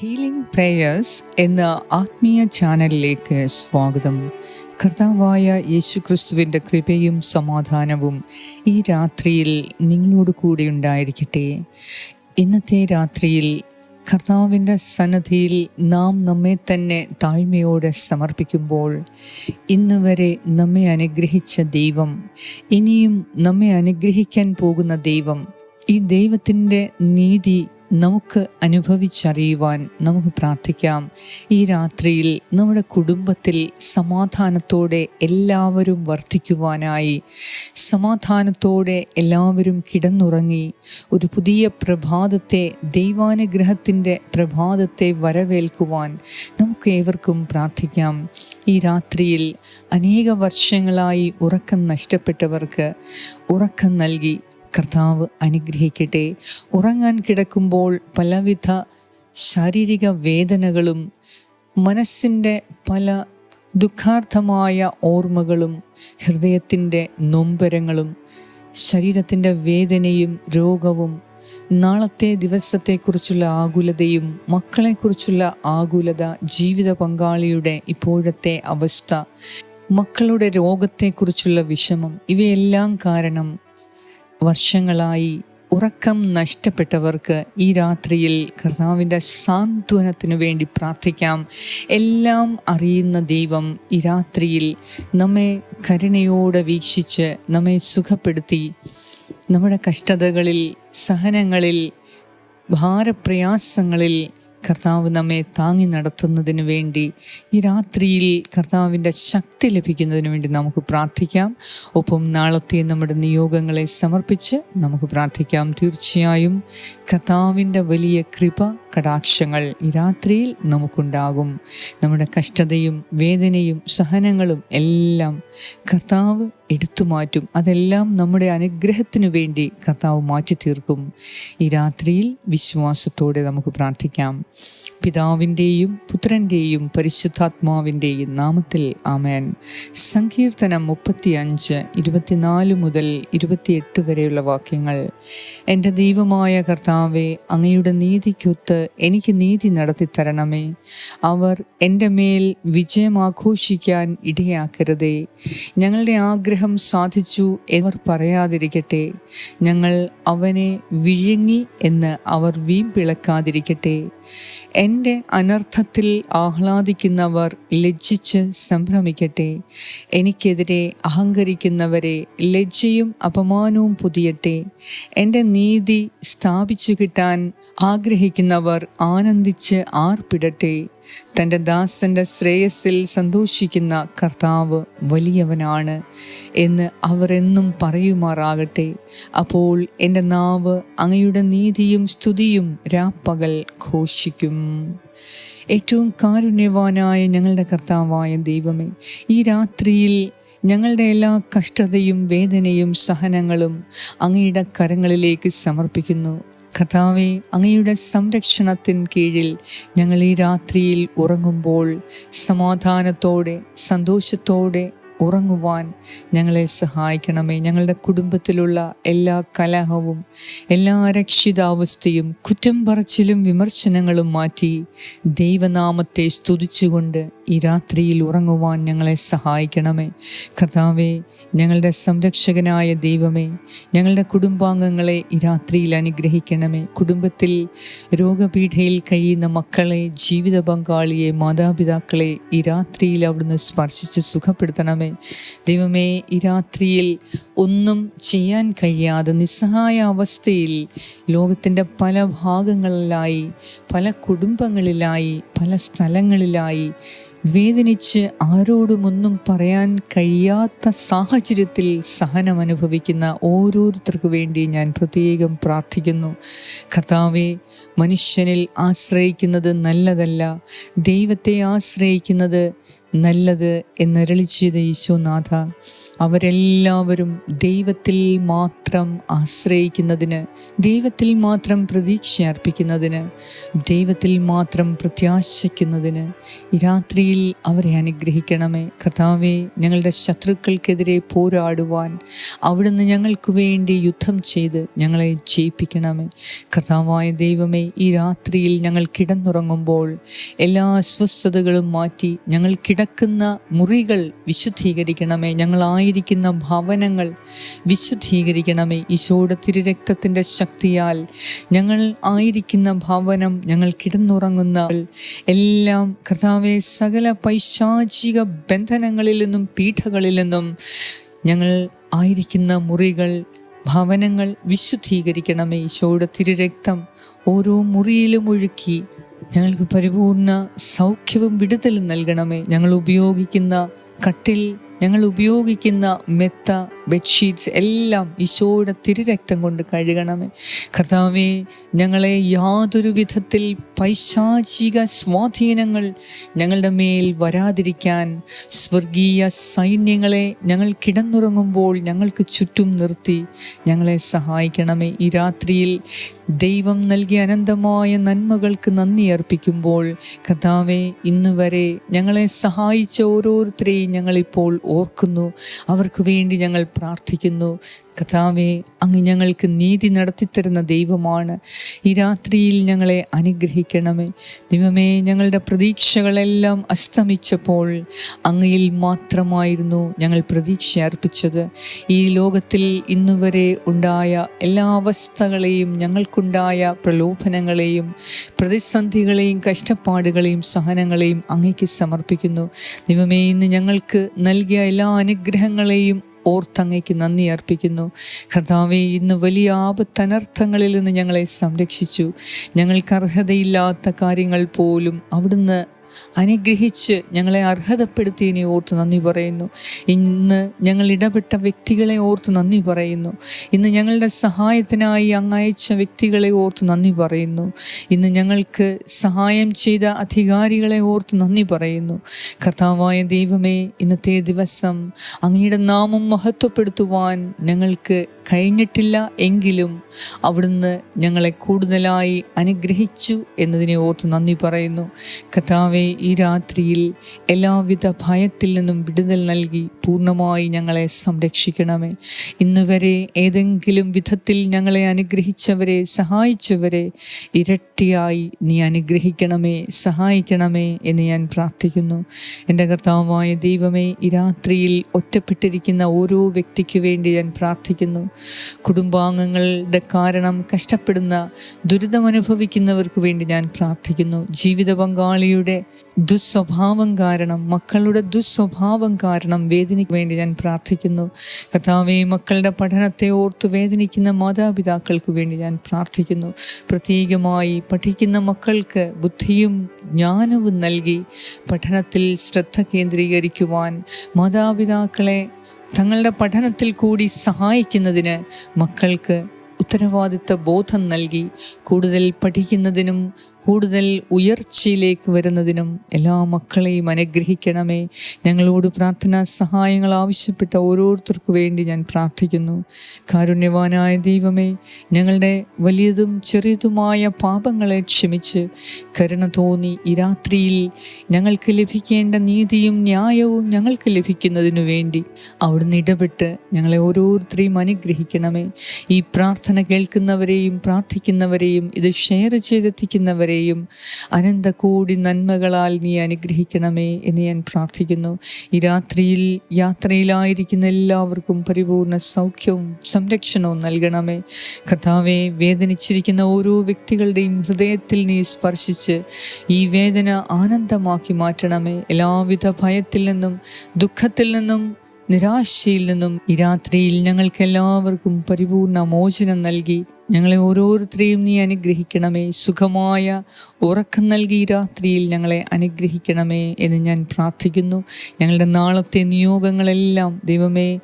Healing prayers എന്ന ആത്മീയ ചാനലിലേക്ക് സ്വാഗതം. കർത്താവായ യേശുക്രിസ്തുവിന്റെ കൃപയും സമാധാനവും ഈ രാത്രിയിൽ നിങ്ങളോട് കൂടെ ഉണ്ടായിരിക്കട്ടെ. ഇന്നത്തെ രാത്രിയിൽ കർത്താവിന്റെ സന്നദ്ധിയിൽ നാം നമ്മെ തന്നെ താഴ്മയോടെ സമർപ്പിക്കുമ്പോൾ ഇന്ന് വരെ നമ്മെ അനുഗ്രഹിച്ച ദൈവം ഇനിയും നമ്മെ അനുഗ്രഹിക്കാൻ പോകുന്ന ദൈവം ഈ ദൈവത്തിന്റെ നീതി നമുക്ക് അനുഭവിച്ചറിയുവാൻ നമുക്ക് പ്രാർത്ഥിക്കാം. ഈ രാത്രിയിൽ നമ്മുടെ കുടുംബത്തിൽ സമാധാനത്തോടെ എല്ലാവരും വർദ്ധിക്കുവാനായി സമാധാനത്തോടെ എല്ലാവരും കിടന്നുറങ്ങി ഒരു പുതിയ പ്രഭാതത്തെ ദൈവാനുഗ്രഹത്തിന്റെ പ്രഭാതത്തെ വരവേൽക്കുവാൻ നമുക്ക് ഏവർക്കും പ്രാർത്ഥിക്കാം. ഈ രാത്രിയിൽ അനേക വർഷങ്ങളായി ഉറക്കം നഷ്ടപ്പെട്ടവർക്ക് ഉറക്കം നൽകി കർത്താവ് അനുഗ്രഹിക്കട്ടെ. ഉറങ്ങാൻ കിടക്കുമ്പോൾ പലവിധ ശാരീരിക വേദനകളും മനസ്സിന്റെ പല ദുഃഖാർത്ഥമായ ഓർമ്മകളും ഹൃദയത്തിന്റെ നൊമ്പരങ്ങളും ശരീരത്തിന്റെ വേദനയും രോഗവും നാളത്തെ ദിവസത്തെക്കുറിച്ചുള്ള ആകുലതയും മക്കളെക്കുറിച്ചുള്ള ആകുലത ജീവിത പങ്കാളിയുടെ ഇപ്പോഴത്തെ അവസ്ഥ മക്കളുടെ രോഗത്തെക്കുറിച്ചുള്ള വിഷമം ഇവയെല്ലാം കാരണം വർഷങ്ങളായി ഉറക്കം നഷ്ടപ്പെട്ടവർക്ക് ഈ രാത്രിയിൽ കർത്താവിന്റെ സാന്ത്വനത്തിന് വേണ്ടി പ്രാർത്ഥിക്കാം. എല്ലാം അറിയുന്ന ദൈവം ഈ രാത്രിയിൽ നമ്മെ കരുണയോടെ വീക്ഷിച്ച് നമ്മെ സുഖപ്പെടുത്തി. നമ്മുടെ കഷ്ടതകളിൽ സഹനങ്ങളിൽ ഭാരപ്രയാസങ്ങളിൽ കർത്താവ് നമ്മെ താങ്ങി നടത്തുന്നതിന് വേണ്ടി ഈ രാത്രിയിൽ കർത്താവിന്റെ ശക്തി ലഭിക്കുന്നതിന് വേണ്ടി നമുക്ക് പ്രാർത്ഥിക്കാം. ഒപ്പം നാളത്തെ നമ്മുടെ നിയോഗങ്ങളെ സമർപ്പിച്ച് നമുക്ക് പ്രാർത്ഥിക്കാം. തീർച്ചയായും കർത്താവിന്റെ വലിയ കൃപ കടാക്ഷങ്ങൾ ഈ രാത്രിയിൽ നമുക്കുണ്ടാകും. നമ്മുടെ കഷ്ടതയും വേദനയും സഹനങ്ങളും എല്ലാം കർത്താവ് എടുത്തു മാറ്റും. അതെല്ലാം നമ്മുടെ അനുഗ്രഹത്തിനു വേണ്ടി കർത്താവ് മാറ്റി തീർക്കും ഈ രാത്രിയിൽ വിശ്വാസത്തോടെ നമുക്ക് പ്രാർത്ഥിക്കാം. പിതാവിന്റെയും പുത്രന്റെയും പരിശുദ്ധാത്മാവിന്റെയും നാമത്തിൽ ആമേൻ. സങ്കീർത്തനം മുപ്പത്തി അഞ്ച് ഇരുപത്തിനാല് മുതൽ ഇരുപത്തിയെട്ട് വരെയുള്ള വാക്യങ്ങൾ. എന്റെ ദൈവമായ കർത്താവെ അങ്ങയുടെ നീതിക്കൊത്ത് എനിക്ക് നീതി നടത്തി തരണമേ അവർ എന്റെ മേൽ വിജയം ആഘോഷിക്കാൻ ഇടയാക്കരുതേ. ഞങ്ങളുടെ ആഗ്രഹം സാധിച്ചു എന്നവർ പറയാതിരിക്കട്ടെ. ഞങ്ങൾ അവനെ വിഴുങ്ങി എന്ന് അവർ വീമ്പിളക്കാതിരിക്കട്ടെ. എന്റെ അനർത്ഥത്തിൽ ആഹ്ലാദിക്കുന്നവർ ലജ്ജിച്ച് സംഭ്രമിക്കട്ടെ. എനിക്കെതിരെ അഹങ്കരിക്കുന്നവരെ ലജ്ജയും അപമാനവും പുതിയട്ടെ. എന്റെ നീതി സ്ഥാപിച്ചു കിട്ടാൻ ആഗ്രഹിക്കുന്നവർ ആനന്ദിച്ച് ആർപ്പിടട്ടെ. തന്റെ ദാസന്റെ ശ്രേയസ്സിൽ സന്തോഷിക്കുന്ന കർത്താവ് വലിയവനാണ് എന്ന് അവർ എന്നും പറയുമാറാകട്ടെ. അപ്പോൾ എന്റെ നാവ് അങ്ങയുടെ നീതിയും സ്തുതിയും രാപ്പകൽ ഘോഷിക്കും. ഏറ്റവും കാരുണ്യവാനായ ഞങ്ങളുടെ കർത്താവായ ദൈവമേ ഈ രാത്രിയിൽ ഞങ്ങളുടെ എല്ലാ കഷ്ടതയും വേദനയും സഹനങ്ങളും അങ്ങയുടെ കരങ്ങളിലേക്ക് സമർപ്പിക്കുന്നു. കഥാവെ അങ്ങയുടെ സംരക്ഷണത്തിൻ കീഴിൽ ഞങ്ങൾ ഈ രാത്രിയിൽ ഉറങ്ങുമ്പോൾ സമാധാനത്തോടെ സന്തോഷത്തോടെ ഉറങ്ങുവാൻ ഞങ്ങളെ സഹായിക്കണമേ. ഞങ്ങളുടെ കുടുംബത്തിലുള്ള എല്ലാ കലഹവും എല്ലാ രക്ഷിതാവസ്ഥയും കുറ്റം പറച്ചിലും വിമർശനങ്ങളും മാറ്റി ദൈവനാമത്തെ സ്തുതിച്ചുകൊണ്ട് ഈ രാത്രിയിൽ ഉറങ്ങുവാൻ ഞങ്ങളെ സഹായിക്കണമേ. കർത്താവെ ഞങ്ങളുടെ സംരക്ഷകനായ ദൈവമേ ഞങ്ങളുടെ കുടുംബാംഗങ്ങളെ ഈ രാത്രിയിൽ അനുഗ്രഹിക്കണമേ. കുടുംബത്തിൽ രോഗപീഠയിൽ കഴിയുന്ന മക്കളെ ജീവിത പങ്കാളിയെ മാതാപിതാക്കളെ ഈ രാത്രിയിൽ അവിടുന്ന് സ്പർശിച്ച് സുഖപ്പെടുത്തണമേ. ദൈവമേ ഈ രാത്രിയിൽ ഒന്നും ചെയ്യാൻ കഴിയാതെ നിസ്സഹായ അവസ്ഥയിൽ ലോകത്തിന്റെ പല ഭാഗങ്ങളിലായി പല കുടുംബങ്ങളിലായി പല സ്ഥലങ്ങളിലായി വേദനിച്ച് ആരോടുമൊന്നും പറയാൻ കഴിയാത്ത സാഹചര്യത്തിൽ സഹനം അനുഭവിക്കുന്ന ഓരോരുത്തർക്ക് വേണ്ടി ഞാൻ പ്രത്യേകം പ്രാർത്ഥിക്കുന്നു. കർത്താവെ മനുഷ്യനിൽ ആശ്രയിക്കുന്നത് നല്ലതല്ല. ദൈവത്തെ ആശ്രയിക്കുന്നത് നല്ലത് എന്നരളിച്ചത് യേശുനാഥ അവരെല്ലാവരും ദൈവത്തിൽ മാത്രം ആശ്രയിക്കുന്നതിന് ദൈവത്തിൽ മാത്രം പ്രതീക്ഷ അർപ്പിക്കുന്നതിന് ദൈവത്തിൽ മാത്രം പ്രത്യാശിക്കുന്നതിന് ഈ രാത്രിയിൽ അവരെ അനുഗ്രഹിക്കണമേ. കർത്താവെ ഞങ്ങളുടെ ശത്രുക്കൾക്കെതിരെ പോരാടുവാൻ അവിടുന്ന് ഞങ്ങൾക്ക് വേണ്ടി യുദ്ധം ചെയ്ത് ഞങ്ങളെ ജയിപ്പിക്കണമേ. കർത്താവായ ദൈവമേ ഈ രാത്രിയിൽ ഞങ്ങൾ കിടന്നുറങ്ങുമ്പോൾ എല്ലാ അസ്വസ്ഥതകളും മാറ്റി ഞങ്ങൾ കിടക്കുന്ന മുറികൾ വിശുദ്ധീകരിക്കണമേ. ഞങ്ങളായിരിക്കുന്ന ഭവനങ്ങൾ വിശുദ്ധീകരിക്കണമേ ഈശോയുടെ തിരുരക്തത്തിന്റെ ശക്തിയാൽ. ഞങ്ങൾ ആയിരിക്കുന്ന ഭവനം ഞങ്ങൾ കിടന്നുറങ്ങുന്ന എല്ലാം കർത്താവെ സകല പൈശാചിക ബന്ധനങ്ങളിൽ നിന്നും പീഠകളിൽ നിന്നും ഞങ്ങൾ ആയിരിക്കുന്ന മുറികൾ ഭവനങ്ങൾ വിശുദ്ധീകരിക്കണമേ ഈശോയുടെ തിരുരക്തം ഓരോ മുറിയിലും ഒഴുക്കി. ഞങ്ങൾക്ക് പരിപൂർണ സൗഖ്യവും വിടുതലും നൽകണമേ. ഞങ്ങൾ ഉപയോഗിക്കുന്ന കട്ടിൽ ഞങ്ങൾ ഉപയോഗിക്കുന്ന മെത്ത ബെഡ്ഷീറ്റ്സ് എല്ലാം ഈശോയുടെ തിരുരക്തം കൊണ്ട് കഴുകണമേ. കർത്താവെ ഞങ്ങളെ യാതൊരു വിധത്തിൽ പൈശാചിക സ്വാധീനങ്ങൾ ഞങ്ങളുടെ മേൽ വരാതിരിക്കാൻ സ്വർഗീയ സൈന്യങ്ങളെ ഞങ്ങൾ കിടന്നുറങ്ങുമ്പോൾ ഞങ്ങൾക്ക് ചുറ്റും നിർത്തി ഞങ്ങളെ സഹായിക്കണമേ. ഈ രാത്രിയിൽ ദൈവം നൽകിയ അനന്തമായ നന്മകൾക്ക് നന്ദി അർപ്പിക്കുമ്പോൾ കർത്താവെ ഇന്നുവരെ ഞങ്ങളെ സഹായിച്ച ഓരോരുത്തരെയും ഞങ്ങളിപ്പോൾ ഓർക്കുന്നു. അവർക്ക് വേണ്ടി ഞങ്ങൾ പ്രാർത്ഥിക്കുന്നു. കഥാവെ അങ്ങ് ഞങ്ങൾക്ക് നീതി നടത്തിത്തരുന്ന ദൈവമാണ്. ഈ രാത്രിയിൽ ഞങ്ങളെ അനുഗ്രഹിക്കണമേ. ദൈവമേ ഞങ്ങളുടെ പ്രതീക്ഷകളെല്ലാം അസ്തമിച്ചപ്പോൾ അങ്ങയിൽ മാത്രമായിരുന്നു ഞങ്ങൾ പ്രതീക്ഷ അർപ്പിച്ചത്. ഈ ലോകത്തിൽ ഇന്നുവരെ ഉണ്ടായ എല്ലാ അവസ്ഥകളെയും ഞങ്ങൾക്കുണ്ടായ പ്രലോഭനങ്ങളെയും പ്രതിസന്ധികളെയും കഷ്ടപ്പാടുകളെയും സഹനങ്ങളെയും അങ്ങയ്ക്ക് സമർപ്പിക്കുന്നു. ദൈവമേ ഇന്ന് ഞങ്ങൾക്ക് നൽകിയ എല്ലാ അനുഗ്രഹങ്ങളെയും ഓർത്തങ്ങയ്ക്ക് നന്ദി അർപ്പിക്കുന്നു. കർത്താവെ ഇന്ന് വലിയ ആപത്തനർത്ഥങ്ങളിൽ നിന്ന് ഞങ്ങളെ സംരക്ഷിച്ചു. ഞങ്ങൾക്ക് അർഹതയില്ലാത്ത കാര്യങ്ങൾ പോലും അവിടുന്ന് അനുഗ്രഹിച്ച് ഞങ്ങളെ അർഹതപ്പെടുത്തിയതിനെ ഓർത്ത് നന്ദി പറയുന്നു. ഇന്ന് ഞങ്ങൾ ഇടപെട്ട വ്യക്തികളെ ഓർത്ത് നന്ദി പറയുന്നു. ഇന്ന് ഞങ്ങളുടെ സഹായത്തിനായി അങ്ങയച്ച വ്യക്തികളെ ഓർത്ത് നന്ദി പറയുന്നു. ഇന്ന് ഞങ്ങൾക്ക് സഹായം ചെയ്ത അധികാരികളെ ഓർത്ത് നന്ദി പറയുന്നു. കർത്താവായ ദൈവമേ ഇന്നത്തെ ദിവസം അങ്ങയുടെ നാമം മഹത്വപ്പെടുത്തുവാൻ ഞങ്ങൾക്ക് കഴിഞ്ഞിട്ടില്ല എങ്കിലും അവിടുന്ന് ഞങ്ങളെ കൂടുതലായി അനുഗ്രഹിച്ചു എന്നതിനെ ഓർത്ത് നന്ദി പറയുന്നു. കഥാവെ ഈ രാത്രിയിൽ എല്ലാവിധ ഭയത്തിൽ നിന്നും വിടുതൽ നൽകി പൂർണമായി ഞങ്ങളെ സംരക്ഷിക്കണമേ. ഇന്നുവരെ ഏതെങ്കിലും വിധത്തിൽ ഞങ്ങളെ അനുഗ്രഹിച്ചവരെ സഹായിച്ചവരെ ഇരട്ടിയായി നീ അനുഗ്രഹിക്കണമേ സഹായിക്കണമേ എന്ന് ഞാൻ പ്രാർത്ഥിക്കുന്നു. എന്റെ കർത്താവായ ദൈവമേ ഈ രാത്രിയിൽ ഒറ്റപ്പെട്ടിരിക്കുന്ന ഓരോ വ്യക്തിക്ക് വേണ്ടി ഞാൻ പ്രാർത്ഥിക്കുന്നു. കുടുംബാംഗങ്ങളുടെ കാരണം കഷ്ടപ്പെടുന്ന ദുരിതമനുഭവിക്കുന്നവർക്ക് വേണ്ടി ഞാൻ പ്രാർത്ഥിക്കുന്നു. ജീവിത പങ്കാളിയുടെ ദുസ്വഭാവം കാരണം മക്കളുടെ ദുസ്വഭാവം കാരണം വേദനയ്ക്ക് വേണ്ടി ഞാൻ പ്രാർത്ഥിക്കുന്നു. കഥാവെ മക്കളുടെ പഠനത്തെ ഓർത്ത് വേദനിക്കുന്ന മാതാപിതാക്കൾക്ക് വേണ്ടി ഞാൻ പ്രാർത്ഥിക്കുന്നു. പ്രത്യേകമായി പഠിക്കുന്ന മക്കൾക്ക് ബുദ്ധിയും ജ്ഞാനവും നൽകി പഠനത്തിൽ ശ്രദ്ധ കേന്ദ്രീകരിക്കുവാൻ മാതാപിതാക്കളെ തങ്ങളുടെ പഠനത്തിൽ കൂടി സഹായിക്കുന്നതിന് മക്കൾക്ക് ഉത്തരവാദിത്ത ബോധം നൽകി കൂടുതൽ പഠിക്കുന്നതിനും കൂടുതൽ ഉയർച്ചയിലേക്ക് വരുന്നതിനും എല്ലാ മക്കളെയും അനുഗ്രഹിക്കണമേ. ഞങ്ങളോട് പ്രാർത്ഥനാ സഹായങ്ങൾ ആവശ്യപ്പെട്ട ഓരോരുത്തർക്കു വേണ്ടി ഞാൻ പ്രാർത്ഥിക്കുന്നു. കാരുണ്യവാനായ ദൈവമേ ഞങ്ങളുടെ വലിയതും ചെറിയതുമായ പാപങ്ങളെ ക്ഷമിച്ച് കരുണ തോന്നി ഈ രാത്രിയിൽ ഞങ്ങൾക്ക് ലഭിക്കേണ്ട നീതിയും ന്യായവും ഞങ്ങൾക്ക് ലഭിക്കുന്നതിനു വേണ്ടി അവിടുന്ന് ഇടപെട്ട് ഞങ്ങളെ ഓരോരുത്തരെയും അനുഗ്രഹിക്കണമേ. ഈ പ്രാർത്ഥന കേൾക്കുന്നവരെയും പ്രാർത്ഥിക്കുന്നവരെയും ഇത് ഷെയർ ചെയ്തെത്തിക്കുന്നവരെയും എല്ലാവരെയും അനന്തകൂടി നന്മകളാൽ നീ അനുഗ്രഹിക്കണമേ എന്ന് ഞാൻ പ്രാർത്ഥിക്കുന്നു. ഈ രാത്രിയിൽ യാത്രയിലായിരിക്കുന്ന എല്ലാവർക്കും പരിപൂർണ സൗഖ്യവും സംരക്ഷണവും നൽകണമേ. കഥാവെ വേദനിച്ചിരിക്കുന്ന ഓരോ വ്യക്തികളുടെയും ഹൃദയത്തിൽ നീ സ്പർശിച്ച് ഈ വേദന ആനന്ദമാക്കി മാറ്റണമേ. എല്ലാവിധ ഭയത്തിൽ നിന്നും ദുഃഖത്തിൽ നിന്നും നിരാശയിൽ നിന്നും ഈ രാത്രിയിൽ ഞങ്ങൾക്ക് എല്ലാവർക്കും പരിപൂർണ മോചനം നൽകി ഞങ്ങളെ ഓരോരുത്തരെയും നീ അനുഗ്രഹിക്കണമേ. സുഖമായ ഉറക്കം നൽകി രാത്രിയിൽ ഞങ്ങളെ അനുഗ്രഹിക്കണമേ എന്ന് ഞാൻ പ്രാർത്ഥിക്കുന്നു. ഞങ്ങളുടെ നാളത്തെ നിയോഗങ്ങളെല്ലാം ദൈവമേ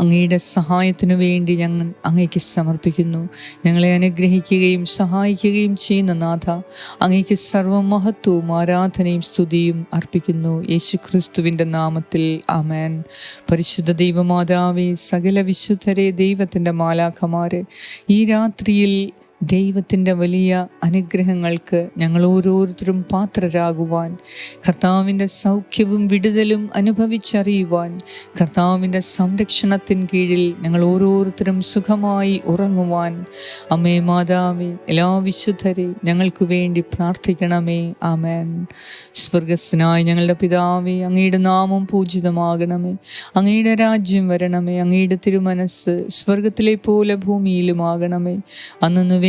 അങ്ങയുടെ സഹായത്തിനു വേണ്ടി ഞങ്ങൾ അങ്ങയ്ക്ക് സമർപ്പിക്കുന്നു. ഞങ്ങളെ അനുഗ്രഹിക്കുകയും സഹായിക്കുകയും ചെയ്യുന്ന നാഥ അങ്ങയ്ക്ക് സർവമഹത്വവും ആരാധനയും സ്തുതിയും അർപ്പിക്കുന്നു. യേശു ക്രിസ്തുവിന്റെ നാമത്തിൽ അമേൻ പരിശുദ്ധ ദൈവമാതാവേ സകല വിശുദ്ധരെ ദൈവത്തിന്റെ മാലാഖമാരെ ഈ രാത്രിയിൽ ദൈവത്തിന്റെ വലിയ അനുഗ്രഹങ്ങൾക്ക് ഞങ്ങൾ ഓരോരുത്തരും പാത്രരാകുവാൻ കർത്താവിന്റെ സൗഖ്യവും വിടുതലും അനുഭവിച്ചറിയുവാൻ കർത്താവിന്റെ സംരക്ഷണത്തിൻ കീഴിൽ ഞങ്ങൾ ഓരോരുത്തരും സുഖമായി ഉറങ്ങുവാൻ. അമ്മേ മാതാവേ എല്ലാ വിശുദ്ധരെ ഞങ്ങൾക്ക് വേണ്ടി പ്രാർത്ഥിക്കണമേ. ആമേൻ. സ്വർഗസ്നായ ഞങ്ങളുടെ പിതാവേ അങ്ങയുടെ നാമം പൂജിതമാകണമേ. അങ്ങയുടെ രാജ്യം വരണമേ. അങ്ങയുടെ തിരുമനസ് സ്വർഗത്തിലെ പോലെ ഭൂമിയിലുമാകണമേ. അന്നു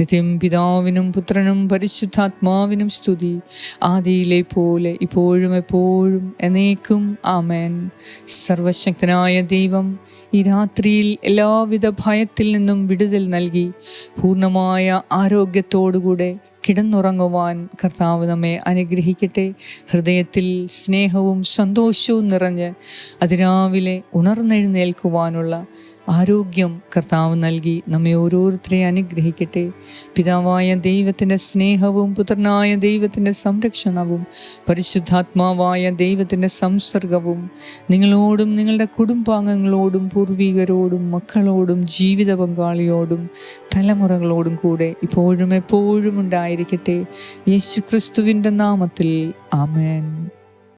നിത്യം പിതാവിനും പുത്രനും പരിശുദ്ധാത്മാവിനും സ്തുതി ആദിയിലെ പോലെ ഇപ്പോഴും എപ്പോഴും എന്നേക്കും ആമേൻ. സർവശക്തനായ ദൈവം ഈ രാത്രിയിൽ എല്ലാവിധ ഭയത്തിൽ നിന്നും വിടുതൽ നൽകി പൂർണമായ ആരോഗ്യത്തോടുകൂടെ കിടന്നുറങ്ങുവാൻ കർത്താവ് നമ്മെ അനുഗ്രഹിക്കട്ടെ. ഹൃദയത്തിൽ സ്നേഹവും സന്തോഷവും നിറഞ്ഞ് അതിരാവിലെ ഉണർന്നെഴുന്നേൽക്കുവാനുള്ള ആരോഗ്യം കർത്താവ് നൽകി നമ്മെ ഓരോരുത്തരെ അനുഗ്രഹിക്കട്ടെ. പിതാവായ ദൈവത്തിന്റെ സ്നേഹവും പുത്രനായ ദൈവത്തിന്റെ സംരക്ഷണവും പരിശുദ്ധാത്മാവായ ദൈവത്തിന്റെ സംസർഗവും നിങ്ങളോടും നിങ്ങളുടെ കുടുംബാംഗങ്ങളോടും പൂർവികരോടും മക്കളോടും ജീവിത പങ്കാളിയോടും തലമുറകളോടും കൂടെ ഇപ്പോഴും എപ്പോഴും ഉണ്ടായിരിക്കട്ടെ. യേശു ക്രിസ്തുവിന്റെ നാമത്തിൽ ആമേൻ.